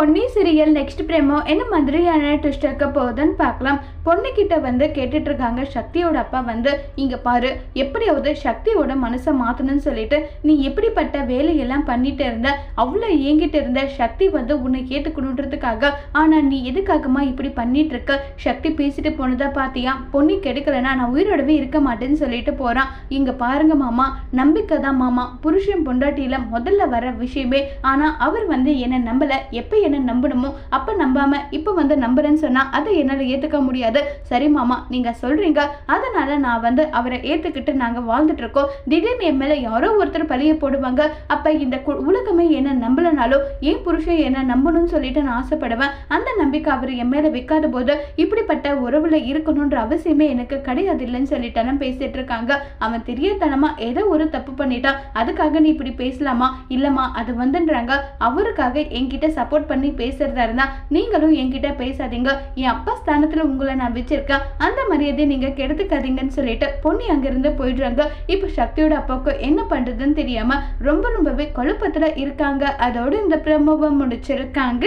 Ponni serial next பிரேமோ என்ன மாதிரியான twist இருக்க போகுதுன்னு பார்க்கலாம். பொண்ணுக்கிட்ட வந்து கேட்டுட்டு இருக்காங்க சக்தியோட அப்பா வந்து இங்க பாரு எப்படியாவது சக்தியோட மனசை மாத்தணும்னு சொல்லிட்டு நீ எப்படிப்பட்ட வேலையெல்லாம் பண்ணிட்டு இருந்த அவ்வளோ ஏங்கிட்டு இருந்த சக்தி வந்து உன்னை கேட்டுக்கணுன்றதுக்காக ஆனா நீ எதுக்காகமா இப்படி பண்ணிட்டு இருக்க சக்தி பேசிட்டு போனதை பாத்தியா? பொண்ணு கெடுக்கலன்னா நான் உயிரோடவே இருக்க மாட்டேன்னு சொல்லிட்டு போறான் இங்க பாருங்க மாமா நம்பிக்கை தான் மாமா. புருஷன் பொண்டாட்டியில முதல்ல வர விஷயமே ஆனா அவர் வந்து என்ன நம்பல. எப்ப என்ன நம்பணுமோ அப்ப நம்பாம இப்ப வந்து நம்புறேன்னு சொன்னா அதை என்னால ஏத்துக்க முடியாது. சரி மாமா நீங்க சொல்றீங்க. அதனால நான் வந்து அவரை ஏத்துக்கிட்டு நாங்க வாழ்ந்துட்டு இருக்கோம். திடீர்னு என் மேல யாரோ ஒருத்தர் பழிய போடுவாங்க. அப்ப இந்த உலகமே என்ன நம்பலனாலும் ஏன் புருஷன் என்ன நம்பணும்னு சொல்லிட்டு நான் ஆசைப்படுவேன். அந்த நம்பிக்கை அவர் என் மேல வைக்காத போது இப்படிப்பட்ட உறவுல இருக்கணும்ன்ற அவசியமே எனக்கு கிடையாது இல்லைன்னு சொல்லிட்டாலும் பேசிட்டு இருக்காங்க. அவன் தெரியத்தனமா ஏதோ ஒரு தப்பு பண்ணிட்டான். அதுக்காக நீ இப்படி பேசலாமா? இல்லம்மா அது வந்துன்றாங்க. அவருக்காக என்கிட்ட சப்போர்ட் பண்ணி பேசுறதா இருந்தா நீங்களும் என்கிட்ட பேசாதீங்க. என் அப்பா ஸ்தானத்துல உங்களை நான் வச்சிருக்கேன். அந்த மரியாதையை நீங்க கெடுத்துக்காதீங்கன்னு சொல்லிட்டு பொண்ணு அங்கிருந்து போயிடுறாங்க. இப்போ சக்தியோட அப்பாவுக்கு என்ன பண்றதுன்னு தெரியாம ரொம்ப ரொம்பவே குழப்பத்துல இருக்காங்க. அதோட இந்த பிரமோவை முடிச்சிருக்காங்க.